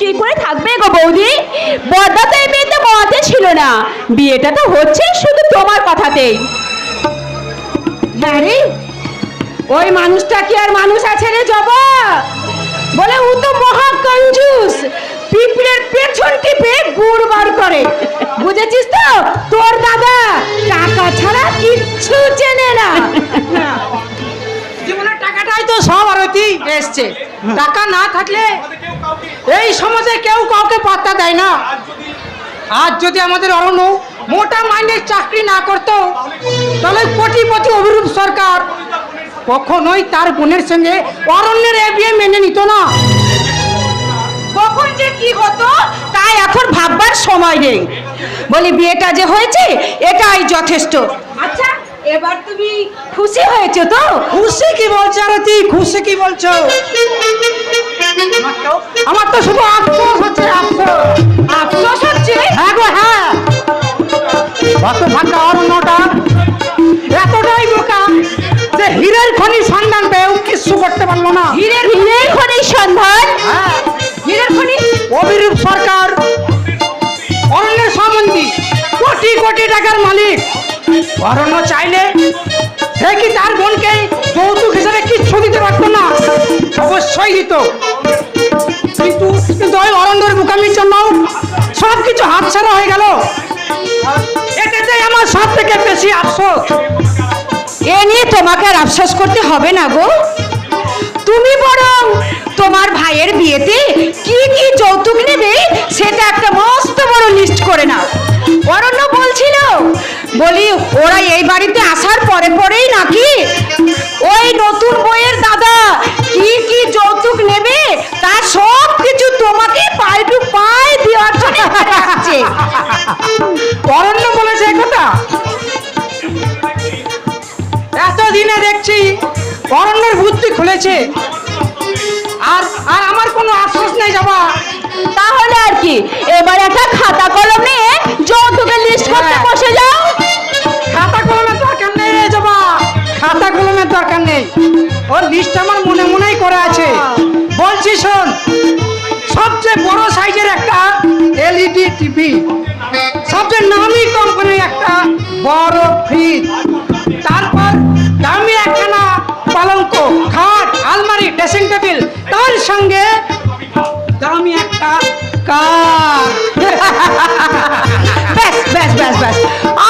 কি করে থাকবে গো বৌদি? বর্দা তো এই মতে ছিল না। বিয়েটা তো হচ্ছে শুধু তোমার কথাতেই হ্যাঁ ওই মানুষটা কি আর মানুষ আছে রে জবা? বলে ও তো মহা কঞ্জুস। পিঁপড়ের পেছন টিপে গুড় বার করে। বুঝেছিস তো? তোর দাদা টাকা ছাড়া কিচ্ছু চেনে না। টাকা না থাকলে এই কেউ কাউকে পাত্তা দেয় না। যদি আমাদের অরণ্য মোটা চাকরি না করতো, তাহলে অভিরূপ সরকার কখনোই তার বোনের সঙ্গে অরণ্যের এ বিয়ে মেনে নিত না। কখন যে কি হতো তাই এখন ভাববার সময় নেই। বলি, বিয়েটা যে হয়েছে, এটাই যথেষ্ট। আচ্ছা এবার তুমি খুশি হয়েছো তো? খুশি কি বলছো আরতি খুশি কি বলছো? আমার তো শুধু আফসোস হচ্ছে আফসোস। আফসোস হচ্ছে? হ্যাঁ গো হ্যাঁ। কত ফাঁকা অরণ্যটা এতটাই বোকা যে হীরের খনি সন্ধান পেয়েও কিছু করতে পারল না। হীরের হীরের খনির সন্ধান? হ্যাঁ। হীরের খনি? অবিরূপ সরকার অরণ্যের সম্বন্ধী কোটি কোটি টাকার মালিক। অরণ্য চাইলে সে কি তার বোনকে যৌতুক হিসেবে কিচ্ছু দিতে পারতো না? অবশ্যই দিত। কিন্তু কিন্তু ওই অরণ্যের বোকামির জন্য সব কিছু হাতছাড়া হয়ে গেল। এটাতে আমার সব থেকে বেশি আফসোস। এ নিয়ে তোমাকে আর আফসোস করতে হবে না গো। তুমি বরং তোমার ভাইয়ের বিয়েতে কি কি যৌতুক নেবে সেটা একটা মস্ত বড় লিস্ট করে নাও। অরণ্য বলছিল বলি ওরা এই বাড়িতে আসার পরে পরেই নাকি? ওই নতুন বইয়ের দাদা কি কি যৌতুক নেবে? তার সব কিছু তোমাকে পাই টু পাই দেওয়ার জন্য অরণ্য বলেছে কথা। এতদিনে দেখছি অরণ্যের বুদ্ধি খুলেছে। আর আর আমার কোনো আশ্বাস নেই যাবা তাহলে আর কি ওর লিস্ট আমার মনে মনেই করে আছে। বলছি শোন, সবচেয়ে বড় সাইজের একটা এলইডি টিভি সবচেয়ে নামি কোম্পানির একটা বড় ফ্রিজ তারপর দামি একখানা পালঙ্ক, খাট, আলমারি ড্রেসিং টেবিল তার সঙ্গে দামি একটা কার ব্যাস ব্যাস ব্যাস ব্যাস।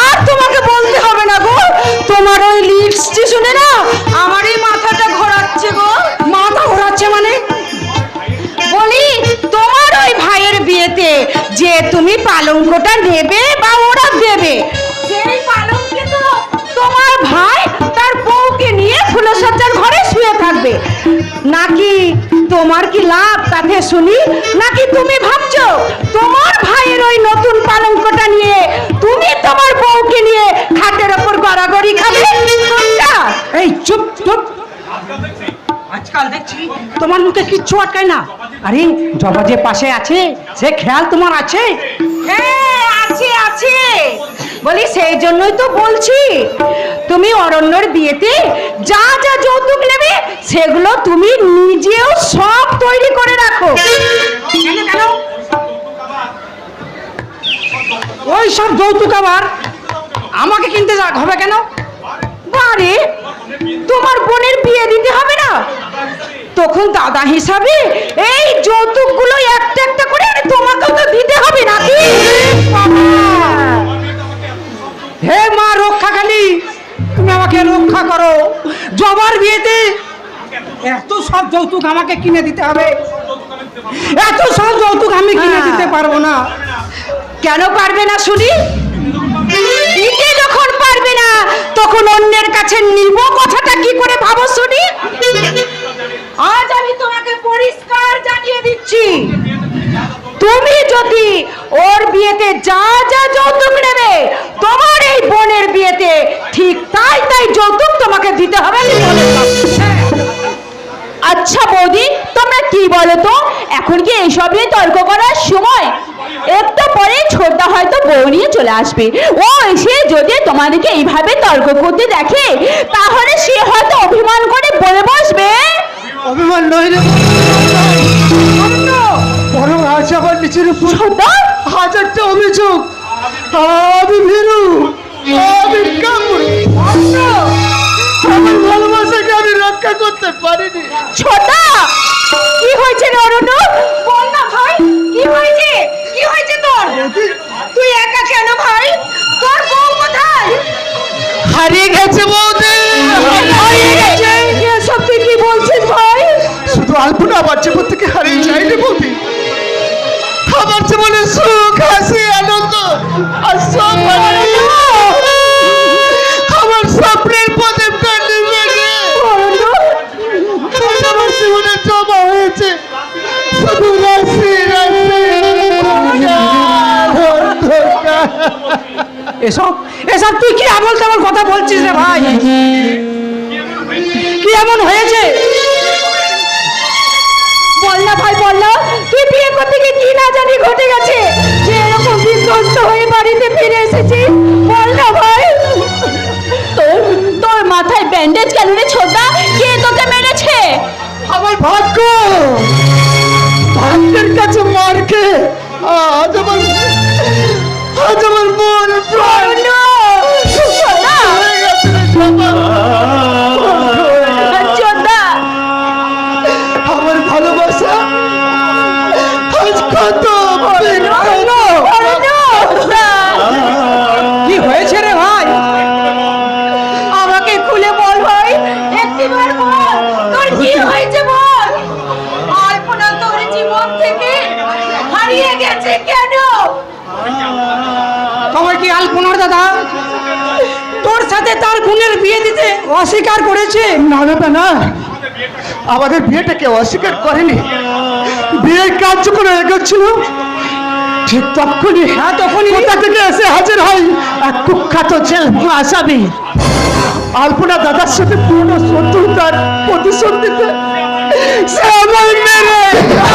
আর তোমাকে বলতে হবে না গো, তোমার ওই লিপসটি শুনে না, আমারই মাথাটা তুমি পালঙ্কটা নেবে বা ওরা দেবে? সেই পালঙ্কে তো তোমার ভাই তার বউকে নিয়ে ফুলসজ্জার ঘরে শুয়ে থাকবে। নাকি তোমার কি লাভ তাতে শুনি? নাকি তুমি ভাবছ তোমার ভাইয়ের ওই নতুন পালঙ্কটা নিয়ে তুমি তোমার বউকে নিয়ে খাটের ওপর গড়াগড়ি খাবে? এই চুপ চুপ। আজকাল দেখছি। তোমার মুখে কিচ্ছু আটকায় না। আরে জবা যে পাশে আছে সে খেয়াল তোমার আছে? হ্যাঁ আছে আছে। বলি সেই জন্যই তো বলছি। তুমি অরণ্যর বিয়েতে যা যা যৌতুক নেবে সেগুলো তুমি নিজেও সব তৈরি করে রাখো। কেন কেন? ওই সব যৌতুক আবার আমাকে কিনতে হবে কেন? বারে তোমার বোনের বিয়ে দিতে হবে না? তখন দাদা হিসাবে এই যৌতুকগুলো একটা একটা করে তোমাকেও তো দিতে হবে নাকি? হে মা রক্ষাকালী তুমি আমাকে রক্ষা করো। জবার বিয়েতে এত সব যৌতুক আমাকে কিনে দিতে হবে। এত সব যৌতুক আমি কিনে দিতে পারব না। কেন পারবে না শুনি? দিতে যখন পারবে না তখন অন্যের কাছে নিব কথাটা কি করে ভাবো শুনি? আজ আমি তোমাকে পরিষ্কার জানিয়ে দিচ্ছি। তুমি যদি ওর বিয়েতে যা যা যৌতুক নেবে, তোমার এই বোনের বিয়েতে ঠিক তাই তাই যৌতুক তোমাকে দিতে হবে। আচ্ছা বৌদি, তোমরা কি বলো তো? এখন কি এইসব নিয়ে তর্ক করার সময়? একটু পরে ছোটদা হয়তো বউ নিয়ে চলে আসবে। ও এসে যদি তোমাদেরকে এইভাবে তর্ক করতে দেখে, তাহলে সে হয়তো অভিমান করে বলে বসবে। অভিমান রে। বরং আজ আমার নিজের উপর হাজারটা অভিযোগ। আমি ভীরু আমি কামড় আমার ভালোবাসাকে আমি রক্ষা করতে পারিনি। ছোটদা কি হয়েছে রে অরণ্য? বল না ভাই কি হয়েছে? কি হয়েছে তোর? তুই একা কেন ভাই? তোর বউ কোথায়? হারিয়ে গেছে বৌদি। আলপনা আমার জীবন থেকে হারিয়ে যায়নি বৌদি। আমার জীবনে সুখ, হাসি, আনন্দ আর জমা হয়েছে এসব এসব তুই কি আমল তেমন কথা বলছিস রে ভাই? কি এমন হয়েছে? বল না ভাই বল না তুই বিয়ে করতে গিয়ে কি না জানি ঘটে গেছে। যে এরকম বিধ্বস্ত হয়ে বাড়িতে ফিরে এসেছিস বল না ভাই। তোর তোর মাথায় ব্যান্ডেজ কেন রে ছোটদা কে তোকে মেরেছে? আমার ভাগ্য! ভাগ্যের কাছে মার খেয়ে আজ আমার আজ আমার কি আলপনার দাদা? তোর সাথে তার বোনের বিয়ে দিতে অস্বীকার করেছে? না না না আমাদের বিয়েটা কেউ অস্বীকার করেনি। বিয়ে বিয়ের করে এগোচ্ছিল ঠিক তখনই হ্যাঁ তখনই। কোথা থেকে এসে হাজির হয়? এক কুখ্যাত জেল আসামি আলপনা দাদার সাথে পুরনো শত্রুতার প্রতিশোধ দিতে সে মেরে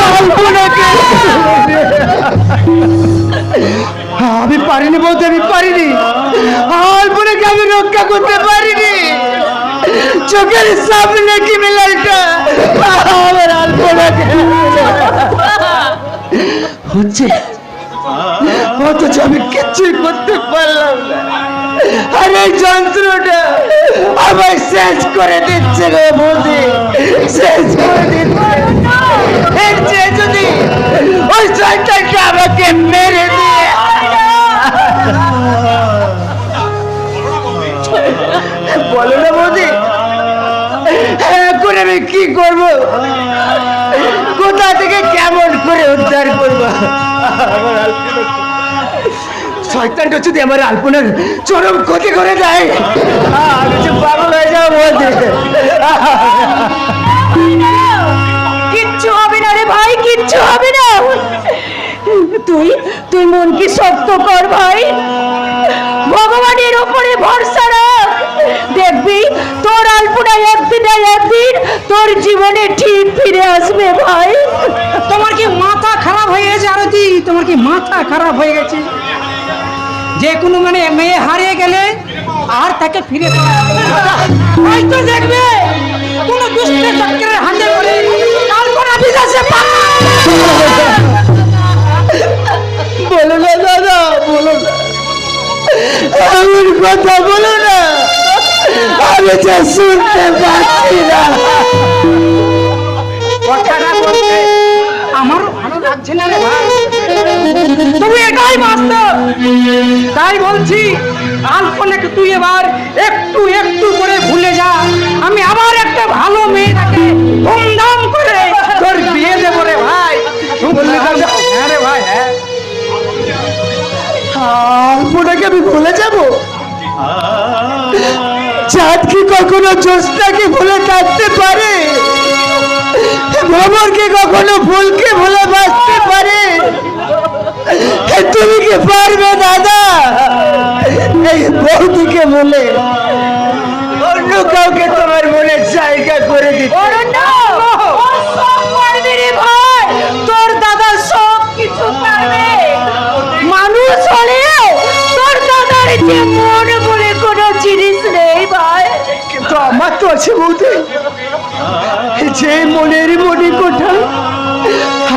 আলপনাকে আমি পারিনি বলতে, আমি পারিনি। আলপনাকে আমি রক্ষা করতে পারিনি? চোখের সামনে কি হচ্ছে, অথচ আমি কিচ্ছুই করতে পারলাম আর এই যন্ত্রটা আমায় শেষ করে দিচ্ছে রে বৌদি। শেষ করে দিচ্ছে। যদি ওই শয়তানটা আমাকে মেরে বলো না বৌদি এখন আমি কি করব? কোথা থেকে কেমন করে উদ্ধার করব? শয়তানটা যদি আমার আলপনার চরম ক্ষতি করে দেয়, আমি যে পাগল হয়ে যাব বলতে কিচ্ছু হবে না রে ভাই, কিচ্ছু হবে না। তুই তুই মন কি শক্ত কর ভাই। ভগবানের তোর জীবনে ঠিক ফিরে আসবে ভাই। তোমার কি মাথা খারাপ হয়ে গেছে আরতি? তোমার কি মাথা খারাপ হয়ে গেছে? যে কোনো মানে মেয়ে হারিয়ে গেলে আর তাকে ফিরে হয়তো দেখবে কোন দুষ্ট চক্রের হাতে করে কাল্পনা বিকাশে বলো না দাদা বলো না এমন কথা বলো না। আমি যা শুনতে পাচ্ছি না। কথাটা বলতে আমারও ভালো লাগছে না রে ভাই। তুমি এটাই বাস্তব তাই বলছি আলপনাকে তুই এবার চাঁদ কি কখনো জ্যোৎস্নাকে ভুলে থাকতে পারে? ভ্রমণকে কখনো ফুলকে ভুলে বাঁচতে পারে? তুমি কি পারবে, দাদা? এই বৌদিকে বলে অন্য কাউকে তোমার মনে জায়গা করে দিতে। আছে বোধহয় যে মনের মনে কোঠা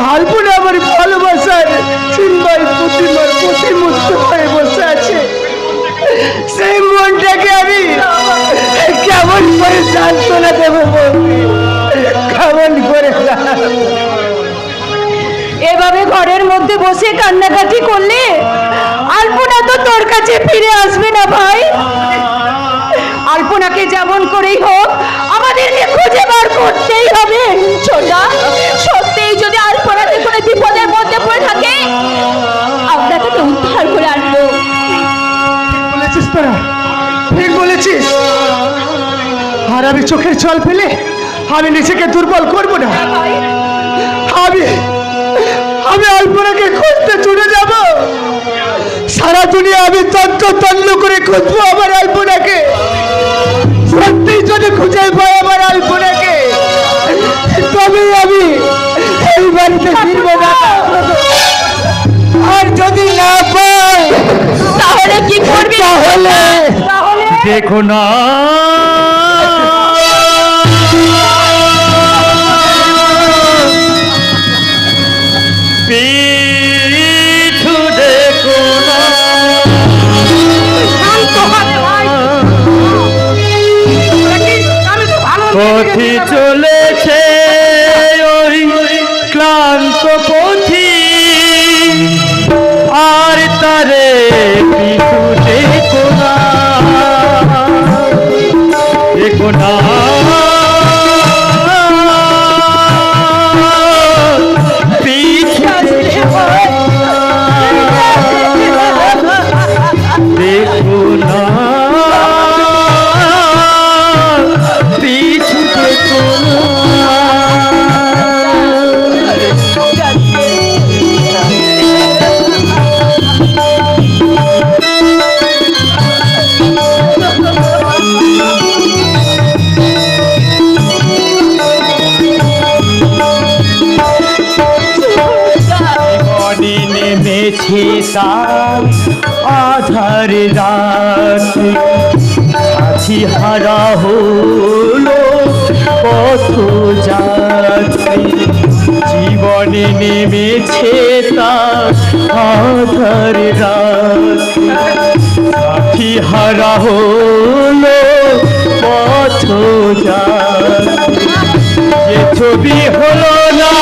হালপুরে আমার ভালোবাসার চিন্ময় প্রতিমার প্রতিমূর্ত হয়ে বসে আছে। সেই মনটাকে আমি কেমন করে সান্ত্বনা দেব কেমন করে এভাবে ঘরের মধ্যে বসে কান্নাকাটি করলে আলপনা তো তোর কাছে ফিরে আসবে না ভাই। আলপনাকে যেমন করেই হোক, আমাদেরকে খুঁজে বার করতেই হবে ছোটা সত্যিই যদি আলপনাতে কোনো বিপদের মধ্যে পড়ে থাকে, আমরা তাকে উদ্ধার করে আনব। বলেছিস তোরা? ঠিক বলেছিস? আর আমি চোখের জল ফেলে আমি নিজেকে দুর্বল করব না। আমি আমি আলপনাকে খুঁজতে ছুটে যাব। সারা দুনিয়া আমি তন্ত্র তন্ন করে খুঁজবো আমার আলপনাকে। সত্যি যদি খুঁজে পাই আমার আলপনাকে তবে আমি এই বাড়িতে ফিরবো না। আর যদি না পাই তাহলে কি করবি? তাহলে তাহলে দেখো না। পথি চলেছে ওই ক্লান্ত পথি। আর তারে পিছু দেখো না। আধার রাত সাথী হারা হলো কত যাত্রী। জীবনে নেমেছে তার আধার রাত সাথী হারা হলো পথ যাত্রী। যে ছবি হলো না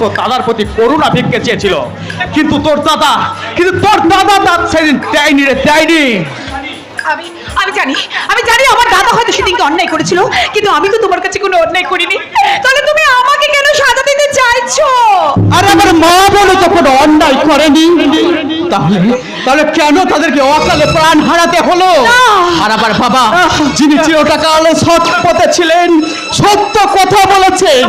তোর দাদার প্রতি করুণা ভিক্ষে চেয়েছিল। কিন্তু তোর দাদা কিন্তু তোর দাদা তার সেদিন দেয়নি রে দেয়নি। আমি আমি জানি আমি জানি আমার দাদা হয়তো সেদিনকে অন্যায় করেছিল কিন্তু আমি তো তোমার কাছে কোনো অন্যায় করিনি। তাহলে তুমি আমাকে কেন সাজা দিতে চাইছো? আর আমার মা বলে তো কোনো অন্যায় করেনি। তাহলে? তাহলে কেন তাদেরকে অকালে প্রাণ হারাতে হলো? আর বাবা যিনি চিরটাকাল সৎ পথে ছিলেন সত্য কথা বলেছেন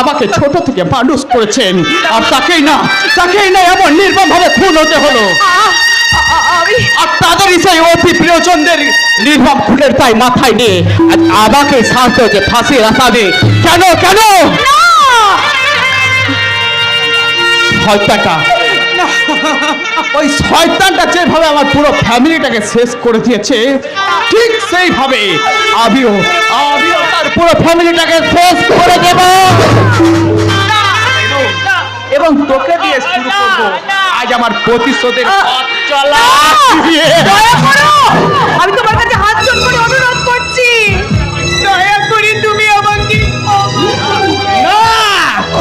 আমাকে ছোট থেকে মানুষ করেছেন। আর তাকেই না তাকেই না এমন নির্মম ভাবে খুন হতে হলো। আর তাদের সেই অতি প্রিয়জনদের নির্মম খুনের তাই মাথায় নিয়ে আমাকে শান্ত যে ফাঁসি আসাবে কেন কেন? শয়তানটা ওই শয়তানটা যেভাবে আমার পুরো ফ্যামিলিটাকে শেষ করে দিয়েছে ঠিক সেইভাবে আমিও আমিও তার পুরো ফ্যামিলিটাকে শেষ করে দেব। এবং তোকে দিয়ে শুরু করব। আজ আমার প্রতিশোধের পথ চলা। দয়া করো। আমি তোমার কাছে হাত জোর করে অনুরোধ করছি। দয়া করে তুমি আমাকে না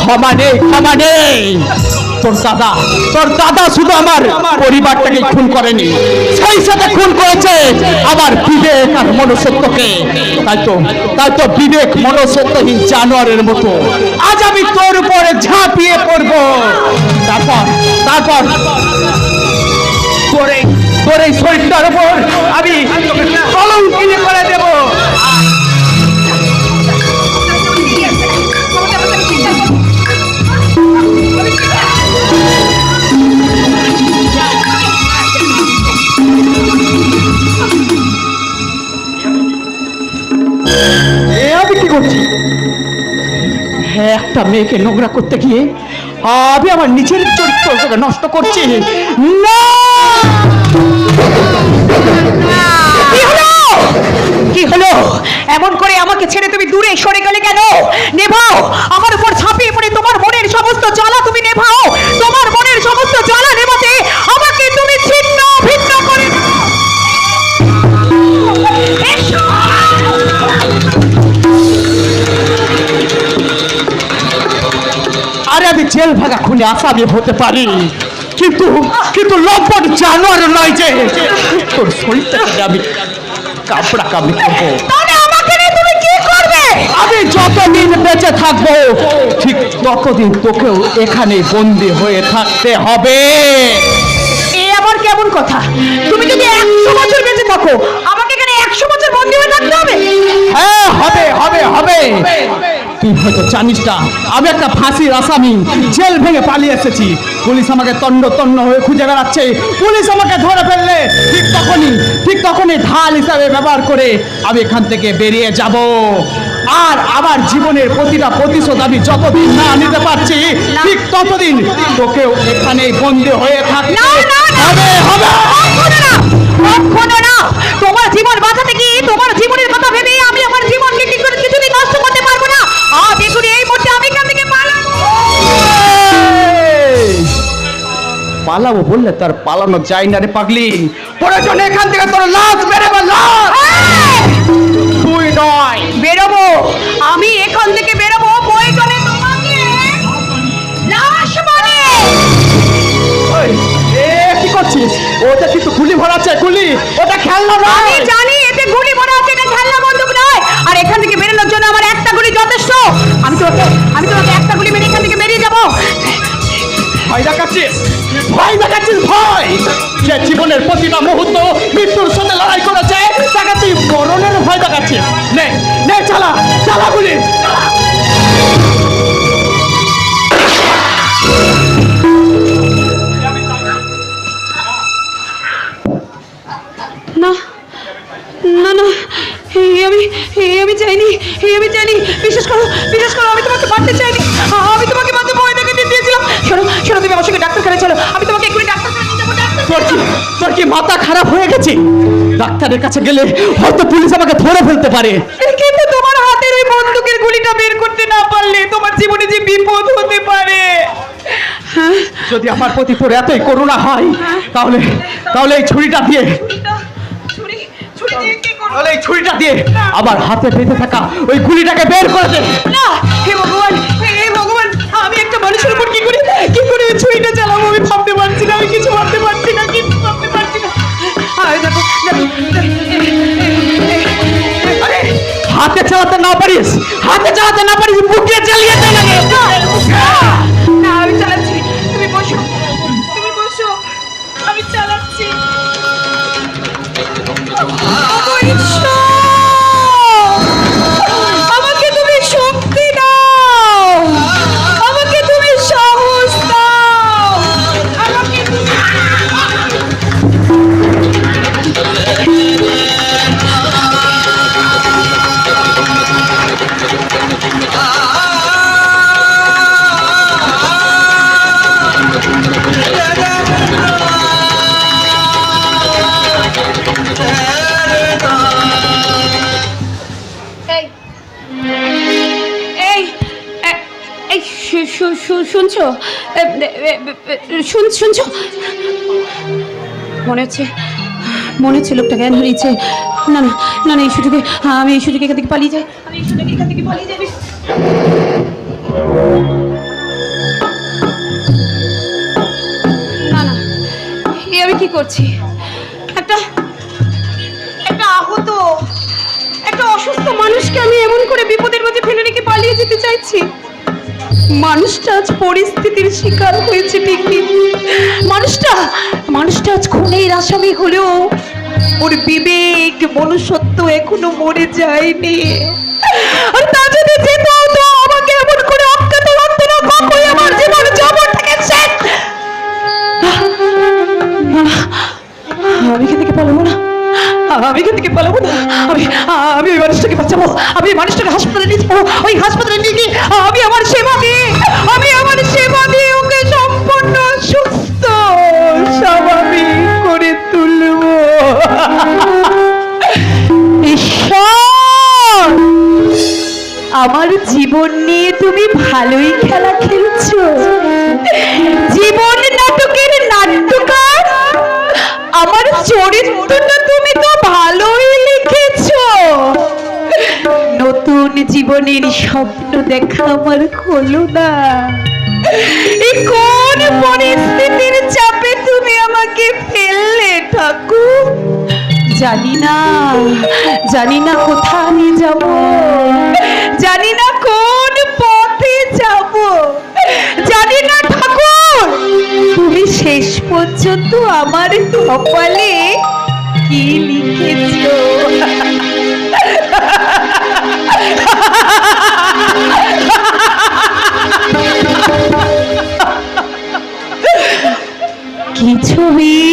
ক্ষমা নেই ক্ষমা নেই। তোর দাদা তোর দাদা শুধু আমার পরিবারটাকে খুন করেনি। সেই সাথে খুন করেছে আমার বিবেক আর মনুষ্যত্বকে। তাই তো তাই তো বিবেক মনুষ্যত্বহীন জানোয়ারের মতো। আজ আমি তোর উপরে ঝাঁপিয়ে পড়ব। তারপর তারপর তোর এই তোর এই শরীরটার উপর আমি কলঙ্কিত করে দেবো। এ আমি কি করছি? হ্যাঁ একটা মেয়েকে নোংরা করতে গিয়ে আমি আমার নিজের চরিত্রটাকে নষ্ট করছি। না! কি হলো? এমন করে আমাকে ছেড়ে তুমি দূরে সরে গেলে কেন? নেভাও! আমার উপর ঝাঁপিয়ে পড়ে তোমার মনের সমস্ত জ্বালা তুমি নেভাও! তোমার মনের সমস্ত জ্বালা নেভাতে আমাকে আমি জেল ভাগা খুনে আসামি হতে পারি। কিন্তু কিন্তু লম্পট জানোয়ার নয় যে তোর শরীরটাকে আমি কাপড়া কামড়ি করব? আমি যতদিন বেঁচে থাকব ঠিক ততদিন তোকেও এখানে বন্দি হয়ে থাকতে হবে। এ আবার কেমন কথা? তুমি যদি একশো বছর বেঁচে থাকো আমাকে এখানে একশো বছর বন্দি হয়ে থাকতে হবে? হ্যাঁ হবে হবে হবে। তুই হয়তো জানিস না। আমি একটা ফাঁসির আসামি জেল ভেঙে পালিয়ে এসেছি। পুলিশ আমাকে তন্ন তন্ন হয়ে খুঁজে বেড়াচ্ছে। পুলিশ আমাকে ধরে ফেললে ঠিক তখনই ঠিক তখনই ঢাল হিসাবে ব্যবহার করে আমি এখান থেকে বেরিয়ে যাব। আর আমার জীবনের প্রতিটা প্রতিশোধ আমি যতদিন না নিতে পারছি ঠিক ততদিন তোকেও এখানে বন্দী হয়ে থাকতে। হবে তোমার জীবন বাঁচাতে গিয়ে তোমার জীবনের কথা ভেবে পালাবো বললে তার পালানো যায় না রে পাগলি। প্রয়োজনে এখান থেকে তোর লাশ বেরোবে লাশ! তুই নয়। বেরোবো। আমি এখান থেকে বেরোবো প্রয়োজনে তোমাকে লাশ মানে এ কি করছিস? ওটা কিন্তু গুলি ভরাচ্ছে গুলি? ওটা খেলনা আমি নয় জানি এতে গুলি মনে হচ্ছে এটা খেলনা বন্দুক নয়। আর এখান থেকে বেরোনোর জন্য আমার একটা গুলি যথেষ্ট। আমি তোমাকে আমি তোমাকে একটা গুলি মেরে এখান থেকে বেরিয়ে যাব ভয় দেখাচ্ছিস? ভয় দেখাচ্ছিস, ভয়! যে জীবনের প্রতিটা মুহূর্ত মৃত্যুর সাথে লড়াই করেছে, তাকে তুই মরণের ভয় দেখাচ্ছিস। নে নে, চালা চালা! হয়ে গেছে ডাক্তারের কাছে গেলে হয়তো পুলিশ আমাকে ধরে ফেলতে পারে। কিন্তু তোমার হাতের ওই বন্দুকের গুলিটা বের করতে না পারলে তোমার জীবনে যে বিপদ হতে পারে? যদি আমার প্রতি তোর এতই করুণা হয় তাহলে তাহলে এই ছুরিটা দিয়ে তাহলে এই ছুরিটা দিয়ে আমার হাতে বেঁধে থাকা ওই গুলিটাকে বের করে দে। না হে ভগবান হে ভগবান আমি একটা মানুষের উপর কি করে কি করে ছুরিটা চালাবো আমি ভাবতে পারছি না আমি কিছু ভাবতে হাতে চালাতে না পারিস হাতে চালাতে না পারিস বুকে চালিয়ে দে লাগে না, না শুনছো? শুনছো? মনে হচ্ছে মনে হচ্ছে লোকটা জ্ঞান হারিয়েছে। না না না না, এই সুযোগে আমি এই সুযোগে এখান থেকে পালিয়ে যাই। আমি এই সুযোগে এখান থেকে পালিয়ে যাই। না না, এ আমি কি করছি? একটা একটা আহত, একটা অসুস্থ মানুষকে আমি এমন করে বিপদের মাঝে ফেলে রেখে পালিয়ে যেতে চাইছি। মানুষটা আজ পরিস্থিতির শিকার হয়েছে ঠিকই। মানুষটা মানুষটা আজ খুনের আসামি হলেও ওর বিবেক, মনুষ্যত্ব এখনও মরে যায়নি। আর তা যদি যেত তো আমাকে এমন করে আটকাতে লাগতো না আমি এখান থেকে পালাবো না। আমি আমি ওই মানুষটাকে বাঁচাবো। আমি ওই মানুষটাকে হাসপাতালে নিয়ে যাব। ওই হাসপাতালে নিয়ে গিয়ে আমি আমার সেবা দিয়ে আমি আমার সেবা দিয়ে ওকে সম্পূর্ণ সুস্থ। স্বাভাবিক করে তুলবো। ঈশ্বর! আমার জীবন নিয়ে তুমি ভালোই খেলা খেলছো। জীবন নাটকের নাট্যকার। আমার চরিত্রটা তুমি তো নতুন জীবনের স্বপ্ন দেখা আমার হলো না। কোন পরিস্থিতির চাপে তুমি আমাকে ফেললে ঠাকুর? জানি না জানি না কোথায় যাব। জানি না কোন পথে যাব। জানি না ঠাকুর, তুমি শেষ পর্যন্ত আমার কপালে কি লিখেছো? কি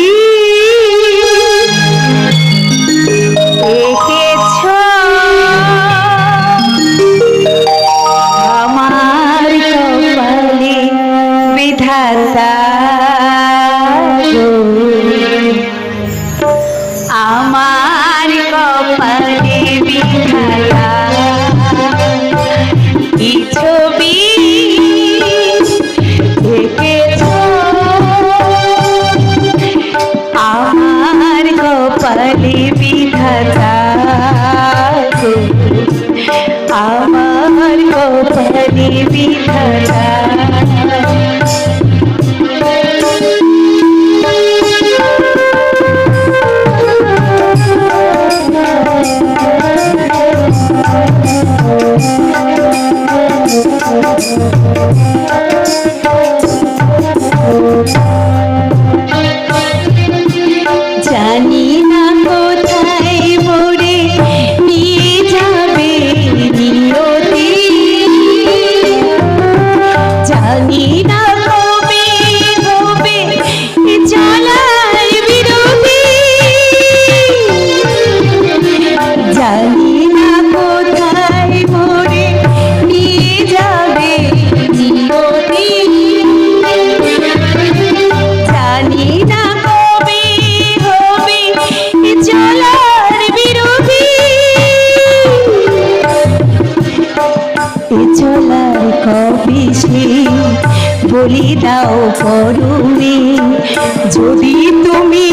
বলি দাও করুণে। যদি তুমি